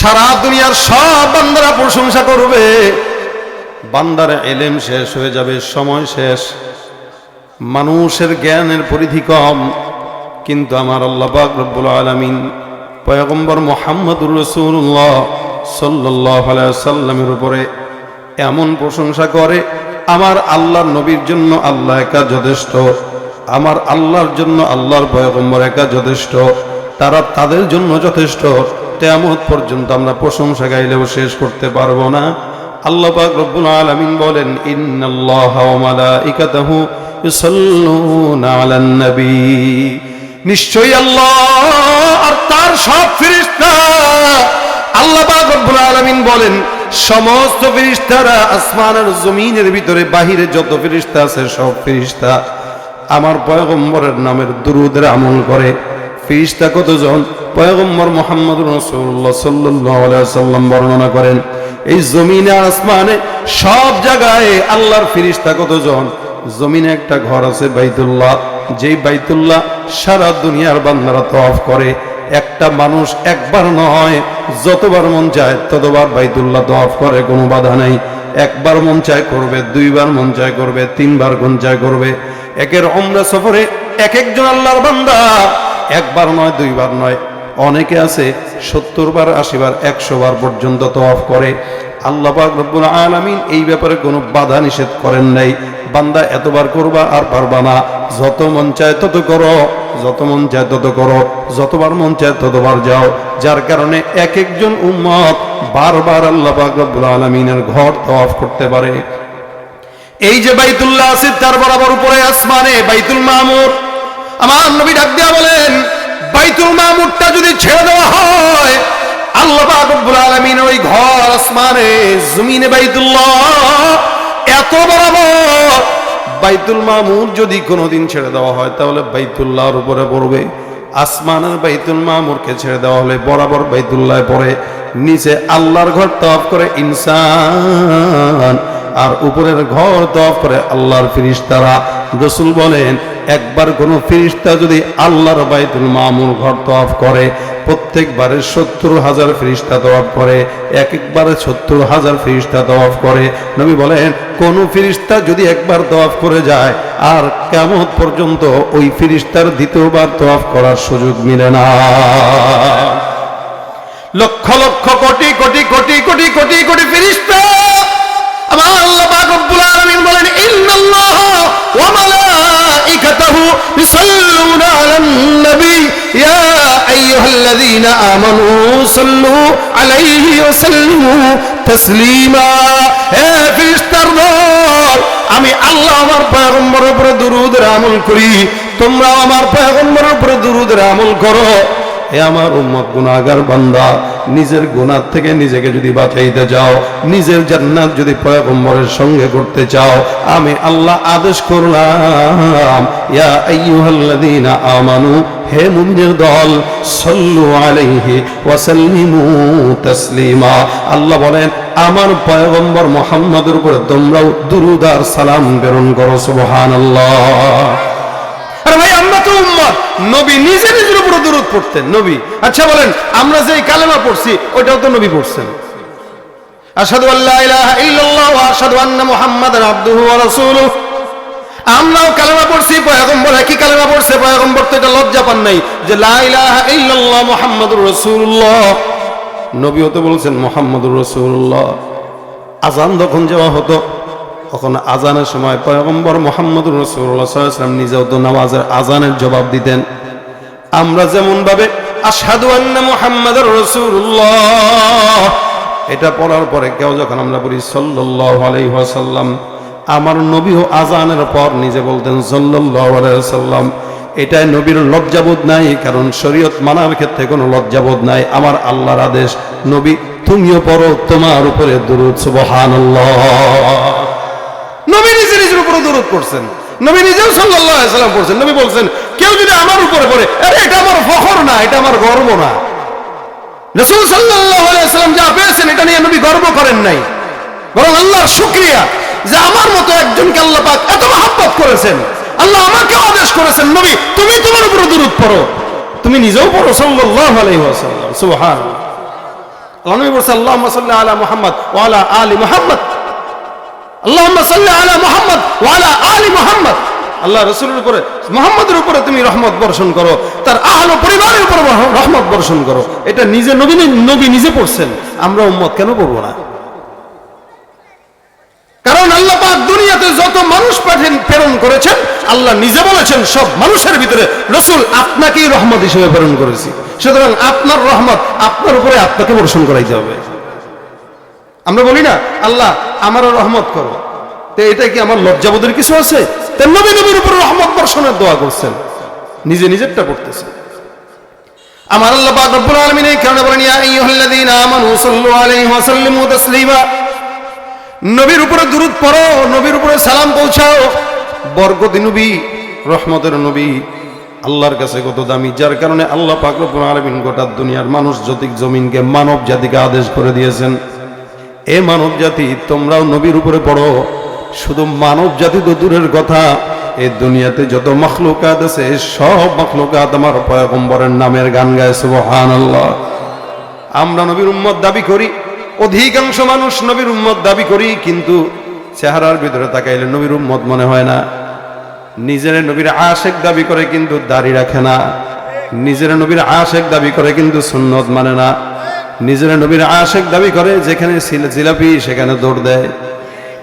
সারা দুনিয়ার সব বান্দারা প্রশংসা করবে। বান্দার এলেম শেষ হয়ে যাবে, সময় শেষ। মানুষের জ্ঞানের পরিধি কম, কিন্তু আমার আল্লাহ পাক রব্বুল আলামিন পয়গম্বর মোহাম্মদুর রসুল্লাহ সাল্লাহ সাল্লামের উপরে এমন প্রশংসা করে, আমার আল্লাহর নবীর জন্য আল্লাহ একা যথেষ্ট, আমার আল্লাহর জন্য আল্লাহর পয়গম্বর একা যথেষ্ট, তারা তাদের জন্য যথেষ্ট। তেমত পর্যন্ত আমরা প্রশংসা গাইলেও শেষ করতে পারব না। আল্লাহ পাক রব্বুল আলামিন বলেন, ইন্নাল্লাহ ওয়া মালাইকাতাহু ইউসাল্লুনা আলান নবী। নিশ্চয়ই আল্লাহ আর তার সব ফেরেশতা। আল্লাহ পাক রব্বুল আলামিন বলেন, সমস্ত ফেরেশতারা আসমানের জমিনের ভিতরে, বাহিরে যত ফেরেশতা আছে সব ফেরেশতা আমার পয়গম্বরের নামের দুরুদের আমল করে। ফিরিস্তা কতজন পয়গম্বর মোহাম্মদ রসুল্লাহ সাল্লাহ সাল্লাম বর্ণনা করেন, এই জমিনে আসমানে সব জায়গায় আল্লাহর ফিরিস্তা কতজন জমিনে একটা ঘর আছে বাইতুল্লাহ, যেই বাইতুল্লাহ সারা দুনিয়ার বান্দারা তফ করে। একটা মানুষ একবার নয় যতবার মন চায় ততবার বাইতুল্লাহ তফ করে, কোনো বাধা নাই। একবার মন চায় করবে, দুইবার মন চায় করবে, তিনবার মন চায় করবে। একের অমরা সফরে এক একজন আল্লাহর বান্দা একবার নয়, দুইবার নয়। অনেকে আছে সত্তর বার, আশি বার, একশো বার পর্যন্ত তওয়াফ করে। আল্লাহ রব্বুল আলামিন এই ব্যাপারে কোনো বাধা নিষেধ করেন নাই। বান্দা এতবার করবা আর পারবা না। যত মন চায় তত করো, যত মন চায় তত করো, যতবার মন চায় ততবার যাও। যার কারণে এক একজন উম্মত বারবার আল্লাহ রব্বুল আলামিনের ঘর তওয়াফ করতে পারে। এই যে বাইতুল্লাহ আছে তার বরাবর উপরে আসমানে বাইতুল মামুর। আমার নবী ডাক দিয়া বলেন, বাইতুল মামুরটা যদি ছেড়ে দেওয়া হয়, আল্লাহ পাক রব্বুল আলামিন ওই ঘর আসমানে, জমিনে বাইতুল্লাহ এত বরাবর বাইতুল মামুর যদি কোনোদিন ছেড়ে দেওয়া হয়, তাহলে বাইতুল্লাহর উপরে পড়বে। আসমানের বাইতুল মামুরকে ছেড়ে দেওয়া হলে বরাবর বাইতুল্লাহ পড়ে। নিচে আল্লাহর ঘর তফ করে ইনসান, আর উপরের ঘর তফ করে আল্লাহর ফিরিস্তারা। রসুল বলেন একবার কোনো ফিরিস্তা যদি আল্লাহর বাইতুল মামুর ঘর তফ করে, প্রত্যেকবারে সত্তর হাজার ফিরিস্তা তওয়াফ করে এক একবারে সত্তর হাজার ফিরিস্তা তওয়াফ করে। নবী বলেন, কোন ফিরিস্তা যদি একবার তওয়াফ করে যায়, আর কেমন পর্যন্ত ওই ফিরিস্তার দ্বিতীয়বার তওয়াফ করার সুযোগ মিলে না। লক্ষ লক্ষ কোটি কোটি কোটি কোটি কোটি কোটি ফিরিস্তা আমার আল্লাহ পাক রব্বুল আলামিন বলেন, ইন্নাল্লাহ ওয়া মালাইকাতাহু ইউসাল্লুনা আলান নবী। ইয়া আইয়ুহাল্লাযীনা আমানু সাল্লু আলাইহি ওয়া সাল্লিমু তাসলিমা। হে ফেরেশতার দল আমি আল্লাহ আমার পয়গম্বরের উপরে দুরূদের আমল করি। তোমরা আমার পয়গম্বরের উপরে দুরূদের আমল করো। হে আমার উম্মত, গুনাহগার বান্দা, নিজের গুনাহ থেকে নিজেকে যদি বাঁচাইতে চাও, নিজের জান্নাত যদি পয়গম্বরের সঙ্গে করতে চাও, আমি আল্লাহ আদেশ করলাম, ইয়া আইয়ুহাল্লাযীনা আমানু, হে মুমিনের দল, সাল্লু আলাইহি ওয়া সাল্লিমু তাসলিমা। আল্লাহ বলেন, আমার পয়গম্বর মুহাম্মদের উপরে তোমরাও দুরূদ আর সালাম প্রেরণ করো, সুবহানাল্লাহ। আরে ভাই, আমরা তো উম্মত, নবী নিজে উপর পড়তেন, নবী। আচ্ছা বলেন, আমরা যে কালেমা পড়ছি ওটাও তো নবী পড়ছেন। আজান যখন যাওয়া হতো, তখন আজানের সময় পয়গম্বর মোহাম্মদুর রসুল্লাহাম নিজেও তো নামাজের আজানের জবাব দিতেন। আমরা যেমন ভাবে আসাদু আন্না মোহাম্মদুর রসুল্লাহ এটা পড়ার পরে কেউ যখন আমরা বলি সাল্লাহ আমার নবীও আজানের পর নিজে বলতেন সাল্লাহ এটাই নবীর লজ্জাবোধ নাই, কারণ শরীয়ত মানার ক্ষেত্রে কোনো লজ্জাবোধ নাই। আমার আল্লাহর আদেশ, নবী, তুমিও পড়ো, তোমার উপরে দুরুদ, সুবহানাল্লাহ। নবী নিজে নিজের উপরে দরুদ করছেন নবী নিজেও আলাইহি সাল্লাম করছেন নবী বলছেন কেউ যদি আমার উপরে পড়ে, আরে এটা আমার ফখর না, এটা আমার গর্ব না। রাসূল সাল্লাম যা পেয়েছেন, এটা নিয়ে নবী গর্ব করেন নাই। বরং আল্লাহর শুকরিয়া যে আমার মতো একজনকে আল্লাহ পাক এত মহব্বত করেছেন। আল্লাহ আমাকে আদেশ করেছেন, নবী, তুমি তোমার উপরে দরুদ পড়ো। তুমি নিজেও পড়ো আলাইহি ওয়াসাল্লাম আল্লাহ সাল্লাহ আলা মোহাম্মদ আল্লাহ সাল্লাহ মোহাম্মদ। আলী মোহাম্মদ। আল্লাহ রসুলের উপরে, মোহাম্মদের উপরে তুমি রহমত বর্ষণ করো, তার আহল পরিবারের উপর রহমত বর্ষণ করো। এটা নিজে নবী নবী নিজে পড়ছেন, আমরা উম্মত কেন পড়ব না? কারণ আল্লাহ পাক দুনিয়াতে যত মানুষ প্রেরণ করেছেন, আল্লাহ নিজে বলেছেন, সব মানুষের ভিতরে রসুল আপনাকেই রহমত হিসেবে প্রেরণ করেছি। সুতরাং আপনার রহমত আপনার উপরে আপনাকে বর্ষণ করাইতে হবে। আমরা বলি না, আল্লাহ আমারও রহমত করো। তো এটা কি আমার লজ্জাবোধের কিছু আছে? তা নবী নবীর উপর রহমত বর্ষণের দোয়া করছেন। নিজে নিজেরটা পড়তেছেন। আমার আল্লাহ পাক রব্বুল আলামিন এই কারণে বলেন, ইয়া আইয়ুহাল্লাযীনা আমানু সাল্লু আলাইহি ওয়া সাল্লিমু তাসলিমা। নবীর উপরে দুরুদ পড়ো, নবীর উপরে সালাম পৌঁছাও। বরকতি নবী, রহমতের নবী, আল্লাহর কাছে কত দামি, যার কারণে আল্লাহ পাক রব্বুল আলামিন গোটা দুনিয়ার মানুষ জ্যোতিক জমিনকে মানব জাতিকে আদেশ করে দিয়েছেন। এ মানব জাতি তোমরাও নবীর উপরে পড়ো। শুধু মানব জাতি তো দূরের কথা। এই দুনিয়াতে যত মখলুকাত আছে, সব মখলুকাত আমার পয়গম্বরের নামের গান গায়, সুবহানাল্লাহ। আমরা নবীর উম্মত দাবি করি, অধিকাংশ মানুষ নবীর উম্মত দাবি করি, কিন্তু চেহারার ভিতরে তাকাইলে নবীর উম্মত মনে হয় না। নিজের নবীর আশেক দাবি করে, কিন্তু দাড়ি রাখে না। নিজের নবীর আশেক দাবি করে, কিন্তু সুন্নত মানে না। নিজের নবীর আশেক দাবি করে, যেখানে জিলাপি, সেখানে দৌড় দেয়।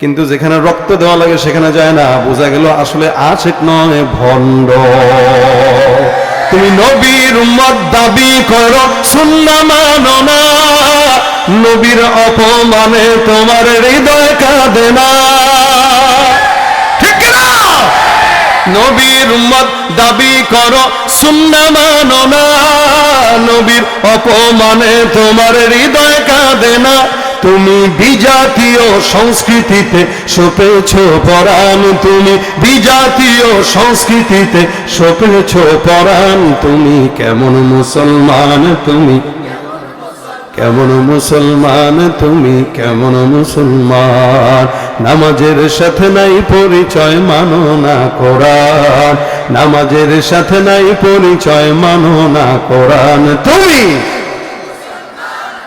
কিন্তু যেখানে রক্ত দেওয়া লাগে সেখানে যায় না। বোঝা গেল আসলে আশেক নয়, ভণ্ড। তুমি নবীর উম্মত দাবি করো, সুন্না মানো নবীর অপমানে তোমার হৃদয় কাঁদে না। ঠিক না নবীর উম্মত দাবি করো, সুন্না মানো না। নবীর অপমানে তোমার হৃদয় কাঁদে না। তুমি বিজাতীয় সংস্কৃতিতে সপেছ পরাণ, তুমি বিজাতীয় সংস্কৃতিতে সপেছ পরাণ, তুমি কেমন মুসলমান, তুমি কেমন মুসলমান, তুমি কেমন মুসলমান? নামাজের সাথে নাই পরিচয়, মানো না কোরআন। নামাজের সাথে নাই পরিচয়, মানো না কোরআন। তুমি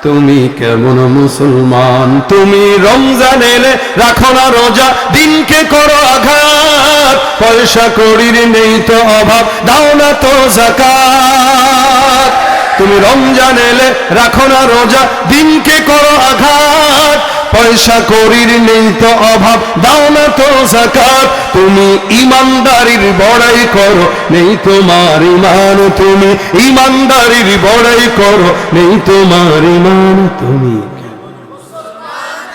তুমি কেমন মুসলমান? তুমি রমজান এলে রাখো না রোজা, দিনকে করো আঘাত। পয়সা করির নেই তো অভাব, দাও না তো জাকাত। তুমি রমজান এলে রাখো না রোজা, দিনকে করো আঘাত। পয়সা করির নেই তো অভাব, দাও না তো জাকাত তুমি ইমানদারির বড়াই করো, নেই তোমার ইমান। তুমি ইমানদারির বড়াই করো, নেই তোমার ইমান। তুমি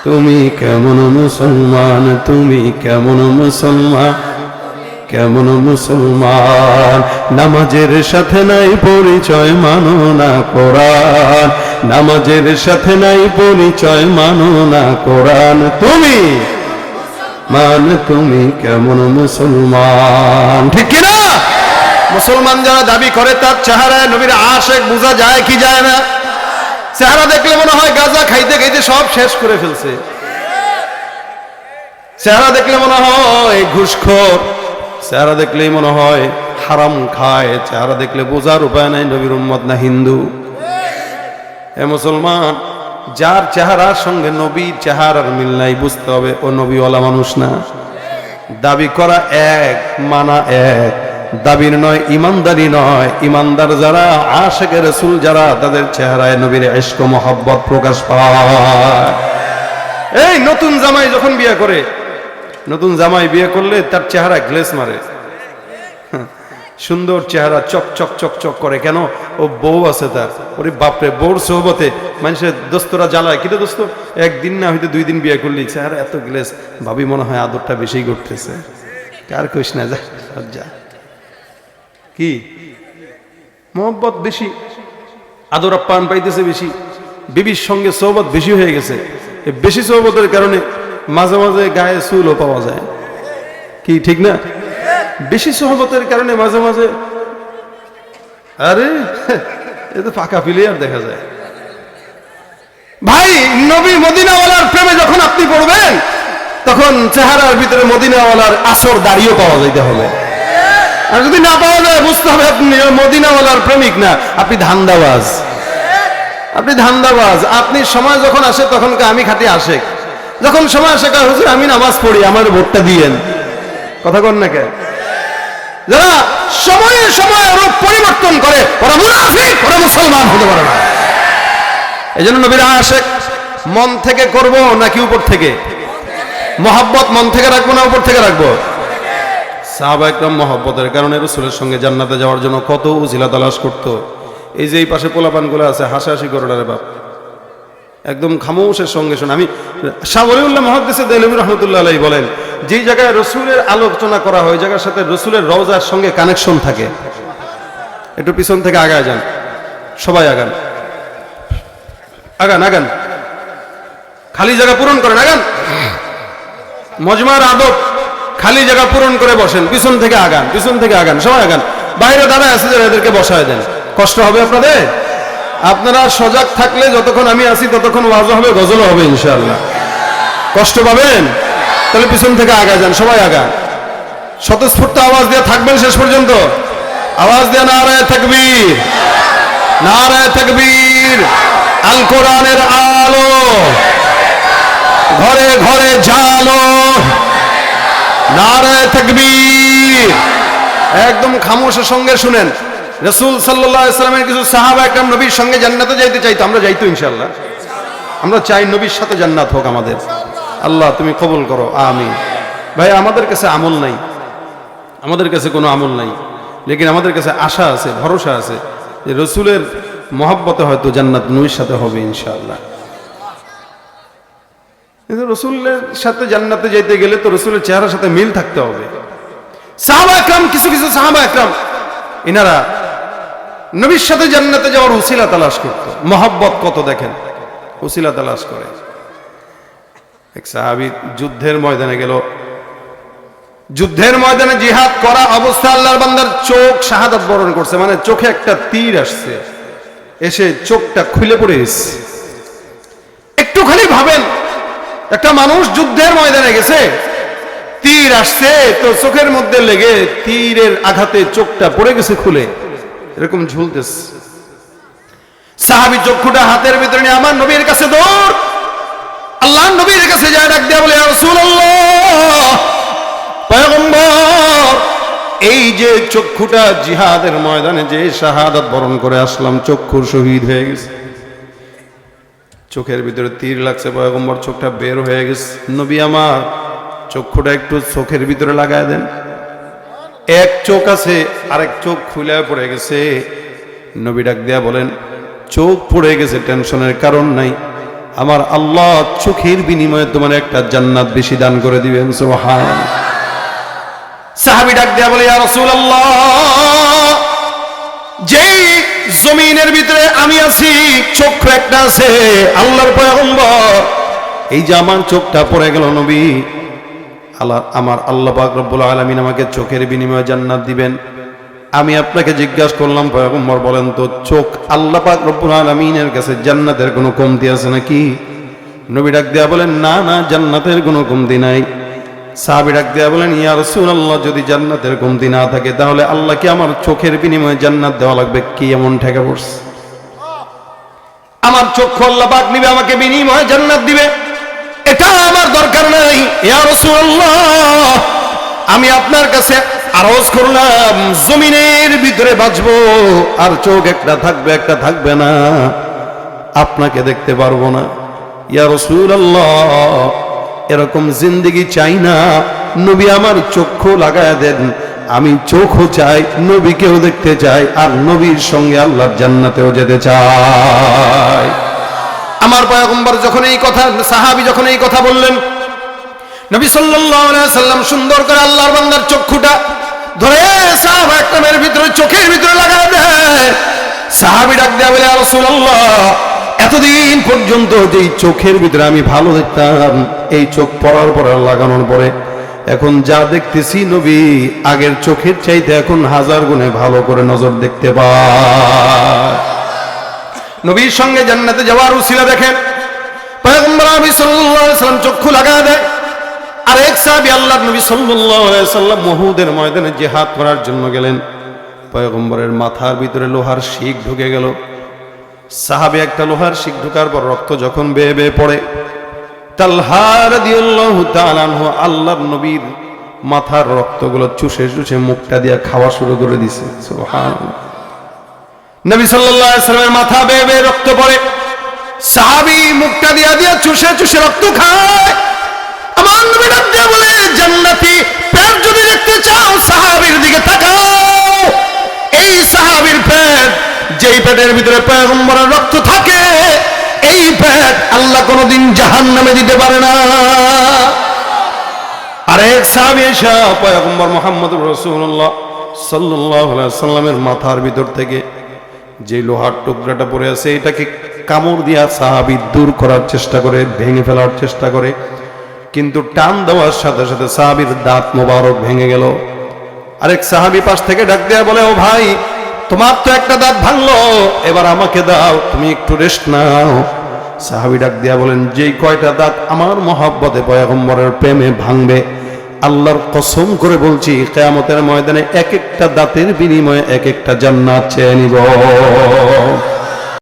তুমি কেমন মুসলমান, তুমি কেমন মুসলমান কেমন মুসলমান। নামাজের সাথে নাই পরিচয়, মানো না কোরআন। নামাজের সাথে নাই পরিচয়, মানো না কোরআন। তুমি? মান তুমি কেমন মুসলমান? ঠিক কিনা? মুসলমান যারা দাবি করে, তার চেহারায় নবীর আশেক বোঝা যায় কি যায় না? চেহারা দেখলে মনে হয় গাজা খাইতে খাইতে সব শেষ করে ফেলছে। চেহারা দেখলে মনে হয় ঘুষখোর, চেহারা দেখলেই মনে হয় হারাম খায়, চেহারা দেখলে বোঝার উপায় নাই নবীর উম্মত না হিন্দু। এ মুসলমান, যার চেহারার সঙ্গে নবীর চেহারার মিল নাই, বুঝতে হবে ও নবীওয়ালা মানুষ না। দাবি করা এক, মানা এক। দাবির নয়, ইমানদারি নয়। ইমানদার যারা আশেকের রসুল যারা, তাদের চেহারায় নবীর এশক মহব্বত প্রকাশ পায়। এই নতুন জামাই যখন বিয়ে করে, নতুন জামাই বিয়ে করলে তার চেহারা গ্লেস মারে। সুন্দর চেহারা চক চক চক চক করে। কেন? ও বউ আছে তার। ওরে বাপরে, বউর সোহবতে মানুষের দোস্তরা জ্বালায়। কিরে দোস্ত? একদিন না হয়তো দুই দিন বিয়ে করলি। চেহারা এত গ্লেস। ভাবি মনে হয় আদরটা বেশি করতেছে কার কইস না, যা যা। কি? মোহব্বত বেশি। আদর আপ্যায়ন পাইতেছে বেশি। বিবির সঙ্গে সোহবত বেশি হয়ে গেছে। বেশি সোহবতের কারণে মাঝে মাঝে গায়ে চুলও পাওয়া যায়। কি, ঠিক না? বেশি সহবতের কারণে মাঝে মাঝে আরে, এ তো ফাঁকা প্লেয়ার দেখা যায়। ভাই, নবী মদিনাওয়ালার প্রেমে যখন আপনি পড়বেন, তখন চেহারার ভিতরে মদিনাওয়ালার আসর দাঁড়িয়ে পাওয়া যাইতে হবে আর যদি না পাওয়া যায়, বুঝতে হবে আপনি মদিনাওয়ালার প্রেমিক না। আপনি ধান্দাবাজ। আপনি ধান্দাবাজ। আপনি সময় যখন আসে, তখন আমি খাটি আসে যখন সময় আসে হুজুর, আমি নামাজ পড়ি, আমার ভোটটা দিয়েন। কথা কন না কে? যারা সময়ে সময়ে রূপ পরিবর্তন করে, ওরা মুনাফিক, ওরা মুসলমান হতে পারে না। এই জন্য নবীরা আশেক মন থেকে করব নাকি উপর থেকে? মহাব্বত মন থেকে রাখব না উপর থেকে রাখব? সাহাবা একদম মহব্বতের কারণে রসুলের সঙ্গে জান্নাতে যাওয়ার জন্য কত উজিলা তালাশ করতো। এই যে এই পাশে পোলাপানগুলো আছে, হাসাহাসি করে রে বাপ। একদম খামোশের সঙ্গে শোনে, আমি শাহ ওলিউল্লাহ মহাদ্দেসে দেলবী রহমতুল্লাহ আলাই বলেন যেই জায়গায় রসুলের আলোচনা করা হয় জায়গার সাথে রসুলের রওজার সঙ্গে কানেকশন থাকে। একটু পিছন থেকে আগায় যান। সবাই আগান। আগান আগান। খালি জায়গা পূরণ করেন, আগান। মজমার আদব, খালি জায়গা পূরণ করে বসেন। পিছন থেকে আগান, পিছন থেকে আগান। সবাই আগান। বাইরে দাঁড়ায় আছে যারা, এদেরকে বসায় দেন। কষ্ট হবে আপনাদের? আপনারা সজাগ থাকলে যতক্ষণ আমি আছি, ততক্ষণ ওয়াজ হবে, গজলও হবে, ইনশাআল্লাহ। কষ্ট পাবেন? তাহলে পিছন থেকে আগা যান, সবাই আগান স্বতঃস্ফূর্ত আওয়াজ দিয়ে থাকবেন শেষ পর্যন্ত। আওয়াজ দিয়ে নারায় থাকবীর নারায় থাকবীর আল কোরআনের আলো। ঘরে ঘরে জালো নারায় থাকবীর একদম খামোশের সঙ্গে শুনেন। রসুল সাল্লাহ ইসলামের কিছু সাহাবা একদম নবীর সঙ্গে জান্নাতে যাইতে চাইতো, আমরা যাইতো ইনশাল্লাহ আমরা চাই নবীর সাথে জান্নাত হোক আমাদের। আল্লাহ, তুমি কবুল করো আমি ভাই, আমাদের কাছে আমল নাই। আমাদের কাছে কোনো আমল নাই। লেকিন আমাদের কাছে আশা আছে, ভরসা আছে যে রসুলের মহাব্বতে হয়তো জান্নাত নবীর সাথে হবে, ইনশাআল্লাহ। কিন্তু রসুলের সাথে জান্নাতে যাইতে গেলে তো রসুলের চেহারার সাথে মিল থাকতে হবে। সাহাবা একরাম, কিছু কিছু সাহাবা একরাম এনারা নবীর সাথে জান্নাতে যাওয়ার উসিলা তালাশ করতো। মহাব্বত কত দেখেন? উসিলা তালাশ করে। এক সাহাবি যুদ্ধের ময়দানে গেল। যুদ্ধের ময়দানে জিহাদ করা অবস্থা আল্লাহর বান্দার চোখ শাহাদাত বরণ করছে মানে চোখে একটা তীর আসছে। এসে চোখটা খুলে পড়ে এসছে একটু খালি ভাবেন, একটা মানুষ যুদ্ধের ময়দানে গেছে, তীর আসছে, তো চোখের মধ্যে লেগে তীরের আঘাতে চোখটা পড়ে গেছে খুলে। এরকম ঝুলতেছে। সাহাবি চক্ষুটা হাতের ভিতরে আমার নবীর কাছে দৌড়! আল্লাহ নবীর কাছে যায় ডাক দেয়া বলে এই যে চক্ষুটা জিহাদের ময়দানে যে শাহাদাত বরণ করে আসলাম, চক্ষুর শহীদ হয়ে গেছে। চোখের ভিতরে তীর লাগছে, পয়গম্বর, চোখটা বের হয়ে গেছে। নবী আমার, চক্ষুটা একটু চোখের ভিতরে লাগায় দেন। এক চোখ আছে, আরেক চোখ খুলে পড়ে গেছে। নবী ডাক দিয়া বলেন, চোখ পড়ে গেছে, টেনশনের কারণ নাই। আমার আল্লাহ চোখের বিনিময়ে তোমার একটা জান্নাত বেশি দান করে দিবেন, সুবহান। সাহাবি ডাক দিয়া বলে যেই জমিনের ভিতরে আমি আছি, চক্ষু একটা আছে, আল্লাহর এই যে আমার চোখটা পড়ে গেল নবী, আল্লাহ আমার আল্লাহ পাক রব্বুল আলামিন আমাকে চোখের বিনিময়ে জান্নাত দিবেন। আমি আপনাকে জিজ্ঞাসা করলাম, পয়গম্বর বলেন তো, চোখ আল্লাহ পাক রব্বুল আলামিনের কাছে জান্নাতের কোনো কমতি আছে নাকি? নবী ডাক দেয়া বলেন, না না, জান্নাতের কোনো কমতি নাই। সাহাবি ডাক দেয়া বলেন, ইয়া রাসূলুল্লাহ, যদি জান্নাতের কমতি না থাকে, তাহলে আল্লাহকে আমার চোখের বিনিময়ে জান্নাত দেওয়া লাগবে? কি এমন ঠেকা পড়ছে? আমার চক্ষু আল্লাহ পাক নিবে, আমাকে বিনিময়ে জান্নাত দিবে। এটা আমার দরকার নাই। ইয়ার ইয়া রাসূলুল্লাহ, আমি আপনার কাছে আরজ করলাম, জমিনের ভিতরে বাঁচবো, আর চোখ একটা থাকবে একটা থাকবে না। আপনাকে দেখতে পারব না। ইয়া রাসূলুল্লাহ, এরকম জিন্দগি চাই না। নবী আমার চক্ষু লাগায় দেন। আমি চোখও চাই, নবীকেও দেখতে চাই, আর নবীর সঙ্গে আল্লাহর জান্নাতেও যেতে চাই। আমার পয়গম্বর যখন এই কথা, সাহাবি যখন এই কথা বললেন, নবী সাল্লাম সুন্দর করে আল্লাহর বান্দার চক্ষুটা ধরে একদমের ভিতরে, চোখের ভিতরে দেয়। এতদিন পর্যন্ত যেই চোখের ভিতরে আমি ভালো দেখতাম, এই চোখ পড়ার পর লাগানোর পরে, এখন যা দেখতেছি নবী, আগের চোখের চাইতে এখন হাজার গুণে ভালো করে নজর দেখতে পায়। নবীর সঙ্গে জান্নাতে যাওয়ার উসিলা দেখেন। চক্ষু লাগা দেয়। আর এক সাহাবী আল্লাহর নবী সাল্লাম মহুদের ময়দানে জিহাদ করার জন্য গেলেন। পয়গম্বরের মাথার ভিতরে লোহার শিখ ঢুকে গেল। সাহাবি একটা লোহার শিখ ঢুকার পর রক্ত যখন বেয়ে বেয়ে পড়ে তালহার আল্লাহর নবীর মাথার রক্তগুলো চুষে চুষে মুখটা দিয়ে খাওয়া শুরু করে দিছে। নবী সাল্লামের মাথা বেয়ে বেয়ে রক্ত পড়ে। সাহাবী মুখটা দিয়া দিয়া চুষে চুষে রক্ত খায়। বলে জান্নাতি যদি দেখতে চাও দিকে এই যেই ভিতরে রক্ত থাকে, এই আল্লাহ কোনোদিন দিতে পারে না। আরেক এসে, পয়গম্বর মোহাম্মদ সাল্লামের মাথার ভিতর থেকে যে লোহার টুকরাটা পড়ে আছে, এটাকে কামড় দিয়া সাহাবি দূর করার চেষ্টা করে, ভেঙে ফেলার চেষ্টা করে। কিন্তু টান দেওয়ার সাথে সাথে সাহাবির দাঁত মোবারক ভেঙে গেল। আরেক সাহাবি পাশ থেকে ডাক দেয়া বলে, ও ভাই, তোমার তো একটা দাঁত ভাঙলো, এবার আমাকে দাও, তুমি একটু রেস্ট নাও। সাহাবি ডাক দিয়া বলেন, যেই কয়টা দাঁত আমার মহাব্বতে পয়গম্বরের প্রেমে ভাঙবে, আল্লাহর কসম করে বলছি, কেয়ামতের ময়দানে এক একটা দাঁতের বিনিময়ে এক একটা জান্নাত চেয়ে নিব।